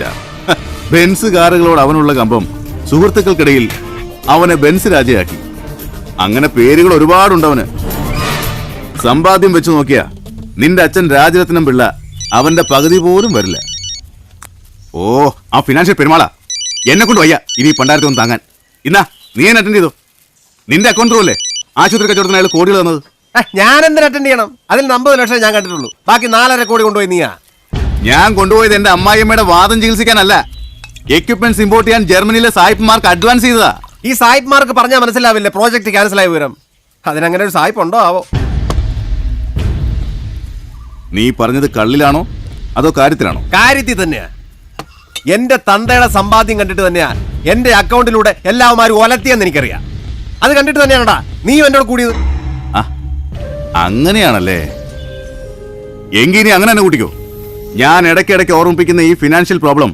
Star Benz കാറുകളോട് അവനുള്ള കമ്പം സുഹൃത്തുക്കൾക്കിടയിൽ അവനെ Benz രാജയാക്കി. അങ്ങനെ പേരുകൾ ഒരുപാടുണ്ടവന് സമ്പാദ്യം വെച്ച് നോക്കിയാ നിന്റെ അച്ഛൻ രാജരത്നം പിള്ള അവന്റെ പകുതി പോലും വരില്ല. ഓ ആ ഫിനാൻഷ്യൽ പെരുമാളാ. എന്നെ കൊണ്ട് വയ്യ ഇനി ഈ പണ്ടായിരത്തി ഒന്ന് താങ്ങാൻ. ഇന്നാ നീ എന്നെ അറ്റൻഡ് ചെയ്തോ? നിന്റെ അക്കൗണ്ട് അല്ലേ? ആശുപത്രി കച്ചവടത്തിന് അയാൾ കോടികൾ തന്നത്? ഞാൻ എന്തിനു അറ്റൻഡ് ചെയ്യണം? അതിൽ അമ്പത് ലക്ഷം ഞാൻ കണ്ടിട്ടുള്ളൂ. ബാക്കി നാലര കോടി കൊണ്ടുപോയി നീയാ. ഞാൻ കൊണ്ടുപോയത് എന്റെ അമ്മായിയമ്മയുടെ വാദം ചികിത്സിക്കാനല്ല. എക്യുപ്മെന്റ്സ് ഇമ്പോർട്ട് ചെയ്യാൻ ജർമ്മനിയിലെ സായിപ്പ്മാർക്ക് അഡ്വാൻസ് ചെയ്തതാ. ഈ സായിപ്പ്മാർക്ക് പറഞ്ഞാൽ മനസ്സിലാവില്ല? പ്രോജക്റ്റ് ക്യാൻസൽ ആയി വിവരം. അതിനങ്ങനെ ഒരു സായിപ്പ് ഉണ്ടോ? ആവോ. നീ പറഞ്ഞത് കള്ളിലാണോ? അതോ കാര്യത്തിലാണോ? കാര്യത്തിൽ തന്നെയാ. എന്റെ തന്തയുടെ സമ്പാദ്യം കണ്ടിട്ട് തന്നെയാ എന്റെ അക്കൗണ്ടിലൂടെ എല്ലാവരും ഒലത്തിയെന്ന് എനിക്കറിയാം. അത് കണ്ടിട്ട് തന്നെയാണടാ. നീ എന്നോട് കൂടിയത്. അങ്ങനെയാണല്ലേ? എങ്കിനി അങ്ങനെ തന്നെ കൂട്ടിക്കോ. ഞാൻ ഇടയ്ക്കിടയ്ക്ക് ഓർമ്മിപ്പിക്കുന്ന ഈ ഫിനാൻഷ്യൽ പ്രോബ്ലം